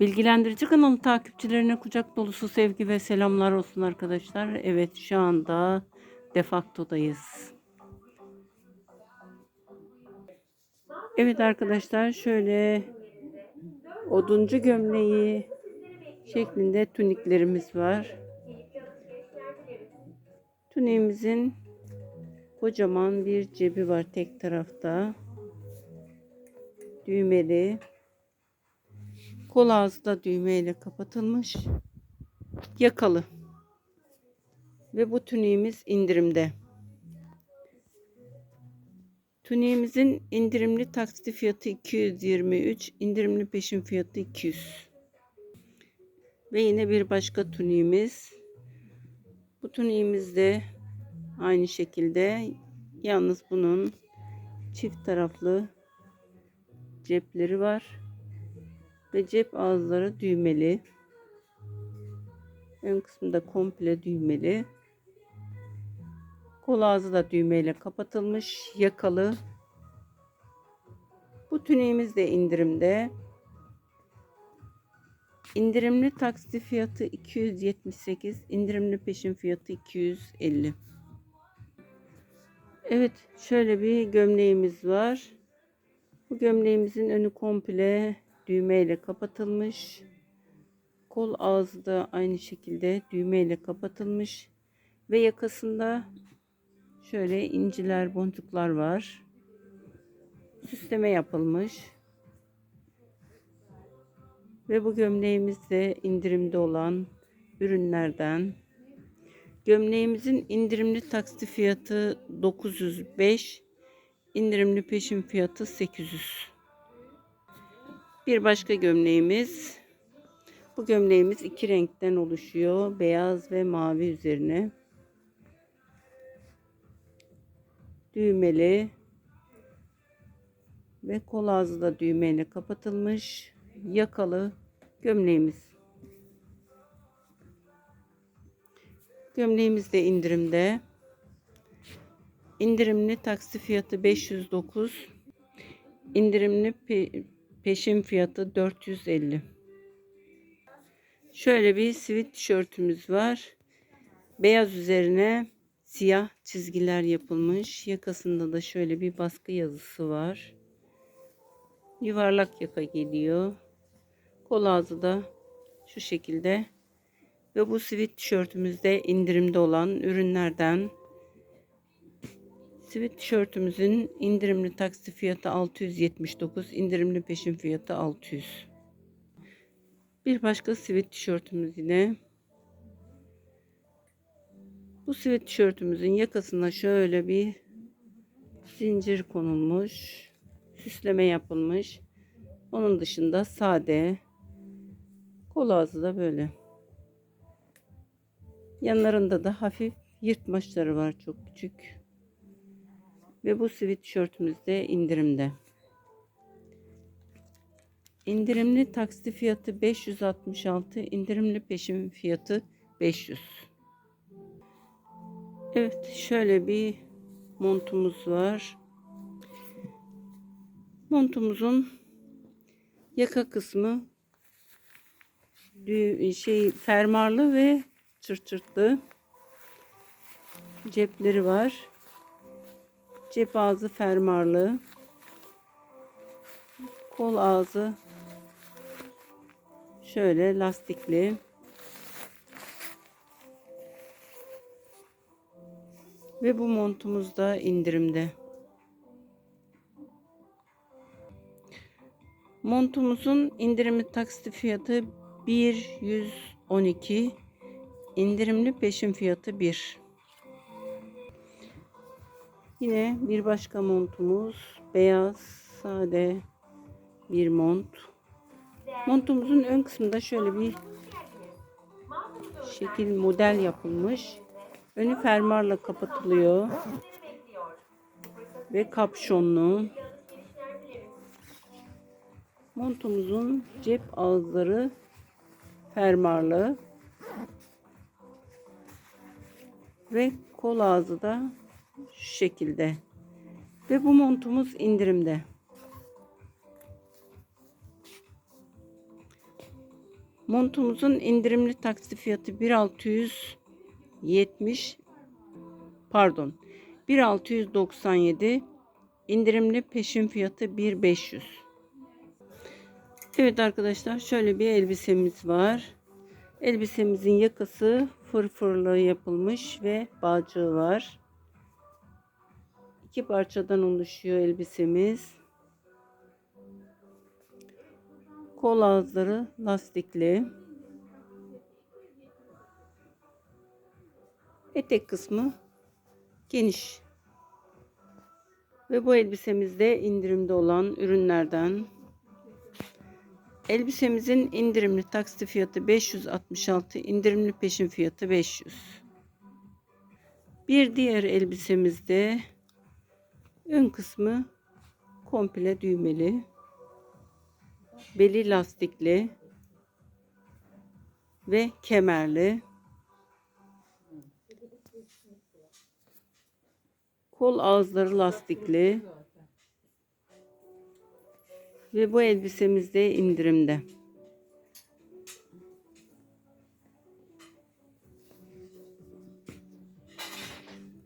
Bilgilendirici kanalı takipçilerine kucak dolusu sevgi ve selamlar olsun arkadaşlar. Evet şu anda defaktodayız. Evet arkadaşlar şöyle oduncu gömleği şeklinde tuniklerimiz var. Tuniğimizin kocaman bir cebi var tek tarafta. Düğmeli. Kol ağzı da düğmeyle kapatılmış. Yakalı. Ve bu tuniğimiz indirimde. Tuniğimizin indirimli taksit fiyatı 223, indirimli peşin fiyatı 200. Ve yine bir başka tuniğimiz. Bu tuniğimiz de aynı şekilde yalnız bunun çift taraflı cepleri var ve cep ağızları düğmeli. Ön kısmında komple düğmeli. Kol ağzı da düğmeyle kapatılmış. Yakalı. Bu tüneğimiz de indirimde. İndirimli taksi fiyatı 278, indirimli peşin fiyatı 250. Evet, şöyle bir gömleğimiz var. Bu gömleğimizin önü komple düğmeyle kapatılmış. Kol ağzı da aynı şekilde düğmeyle kapatılmış ve yakasında şöyle inciler, boncuklar var. Süsleme yapılmış. Ve bu gömleğimiz de indirimde olan ürünlerden. Gömleğimizin indirimli taksi fiyatı 905, indirimli peşin fiyatı 800. Bir başka gömleğimiz. Bu gömleğimiz iki renkten oluşuyor. Beyaz ve mavi üzerine. Düğmeli. Ve kol ağzı da düğmeyle kapatılmış. Yakalı gömleğimiz. Gömleğimiz de indirimde. İndirimli taksi fiyatı 509. İndirimli peşin fiyatı 450. Şöyle bir sivit tişörtümüz var. Beyaz üzerine siyah çizgiler yapılmış. Yakasında da şöyle bir baskı yazısı var. Yuvarlak yaka geliyor. Kol ağzı da şu şekilde. Ve bu sivit tişörtümüzde indirimde olan ürünlerden. Sivit tişörtümüzün indirimli taksi fiyatı 679, indirimli peşin fiyatı 600. Bir başka sivit tişörtümüz yine. Bu sivit tişörtümüzün yakasına şöyle bir zincir konulmuş. Süsleme yapılmış. Onun dışında sade. Kol ağzı da böyle. Yanlarında da hafif yırtmaçları var çok küçük. Ve bu sivit tişörtümüz de indirimde. İndirimli taksi fiyatı 566, indirimli peşin fiyatı 500. Evet, şöyle bir montumuz var. Montumuzun yaka kısmı şey fermarlı ve çırt çırtlı cepleri var. Cep ağzı fermarlı. Kol ağzı şöyle lastikli. Ve bu montumuz da indirimde. Montumuzun indirimi taksit fiyatı 112. İndirimli peşin fiyatı 1. Yine bir başka montumuz beyaz sade bir mont. Montumuzun ön kısmında şöyle bir şekil model yapılmış. Önü fermarla kapatılıyor. Ve kapşonlu. Montumuzun cep ağızları fermarlı. Ve kol ağzı da şu şekilde. Ve bu montumuz indirimde. Montumuzun indirimli taksi fiyatı 1670 pardon 1697 indirimli peşin fiyatı 1500 Evet arkadaşlar şöyle bir elbisemiz var. Elbisemizin yakası fırfırlı yapılmış ve bağcığı var. İki parçadan oluşuyor elbisemiz. Kol ağızları lastikli. Etek kısmı geniş. Ve bu elbisemizde indirimde olan ürünlerden. Elbisemizin indirimli taksit fiyatı 566, indirimli peşin fiyatı 500. Bir diğer elbisemizde ön kısmı komple düğmeli. Beli lastikli ve kemerli. Kol ağızları lastikli. Ve bu elbisemiz de indirimde.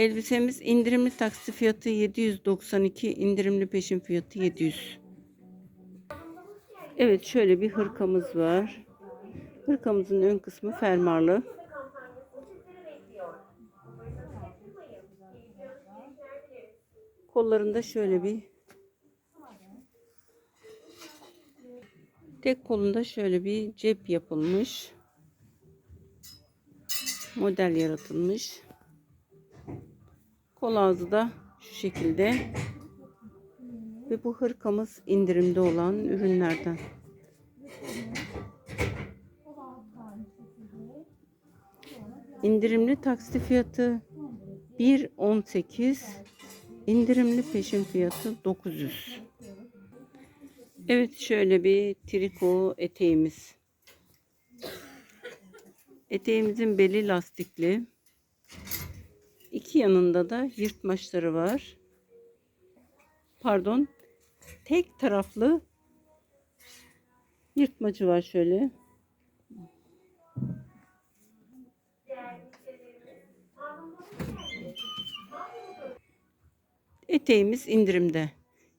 Elbisemiz indirimli taksi fiyatı 792, indirimli peşin fiyatı 700. Evet şöyle bir hırkamız var. Hırkamızın ön kısmı fermarlı. Kollarında şöyle bir tek kolunda şöyle bir cep yapılmış. Model yaratılmış. Kol ağzı da şu şekilde. Ve bu hırkamız indirimde olan ürünlerden. İndirimli taksi fiyatı 1.18 indirimli peşin fiyatı 900 Evet şöyle bir triko eteğimiz eteğimizin beli lastikli yanında da yırtmaçları var pardon tek taraflı yırtmacı var şöyle Eteğimiz indirimde.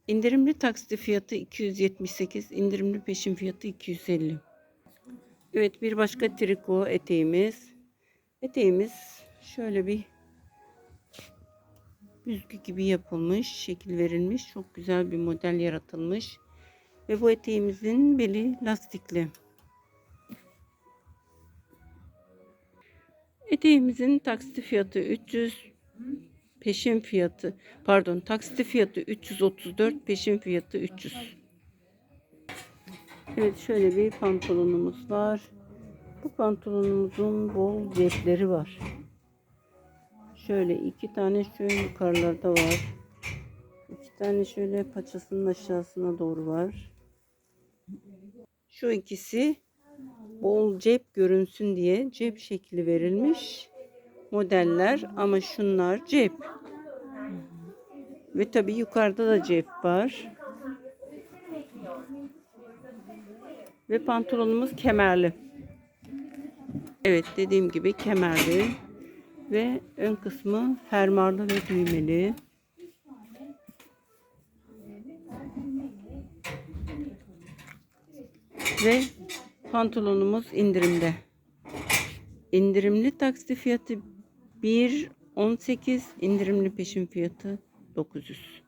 İndirimli taksit fiyatı 278, indirimli peşin fiyatı 250. Evet bir başka triko eteğimiz. Eteğimiz şöyle bir büzgü gibi yapılmış, şekil verilmiş. Çok güzel bir model yaratılmış. Ve bu eteğimizin beli lastikli. Eteğimizin taksit fiyatı 300, Peşin fiyatı pardon taksit fiyatı 334 peşin fiyatı 300. Evet şöyle bir pantolonumuz var. Bu pantolonumuzun bol cepleri var. Şöyle iki tane şöyle yukarılarda var. İki tane şöyle paçasının aşağısına doğru var. Şu ikisi bol cep görünsün diye cep şekli verilmiş modeller ama şunlar cep. Ve tabi yukarıda da cep var. Ve pantolonumuz kemerli. Evet dediğim gibi kemerli. Ve ön kısmı fermarlı ve düğmeli. Ve pantolonumuz indirimde. İndirimli taksi fiyatı 1.18 indirimli peşin fiyatı 900.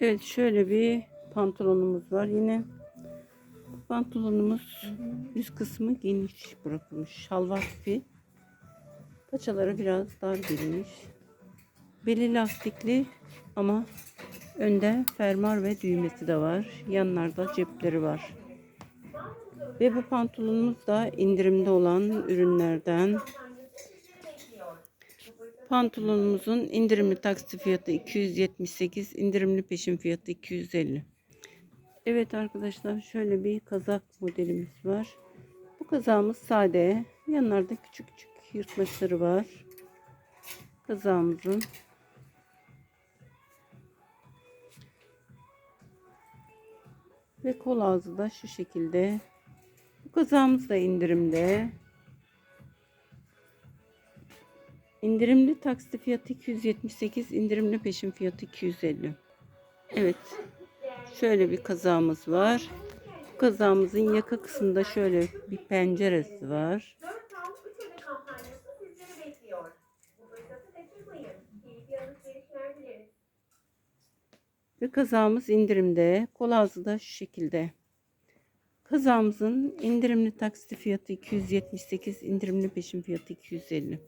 Evet şöyle bir pantolonumuz var yine. Pantolonumuz üst kısmı geniş bırakılmış. Şalvar tipi. Paçaları biraz dar gelmiş. Beli lastikli ama önde fermuar ve düğmesi de var. Yanlarda cepleri var. Ve bu pantolonumuz da indirimde olan ürünlerden. Pantolonumuzun indirimli taksit fiyatı 278, indirimli peşin fiyatı 250. Evet arkadaşlar şöyle bir kazak modelimiz var. Bu kazağımız sade. Yanlarda küçük küçük yırtmaçları var. Kazağımızın ve kol ağzı da şu şekilde Bu kazağımız da indirimde. İndirimli taksi fiyatı 278, indirimli peşin fiyatı 250. Evet. Şöyle bir kazağımız var. Bu kazağımızın yaka kısmında şöyle bir penceresi var. Ve kazağımız indirimde. Kol ağzı da şu şekilde. Kazağımızın indirimli taksi fiyatı 278, indirimli peşin fiyatı 250.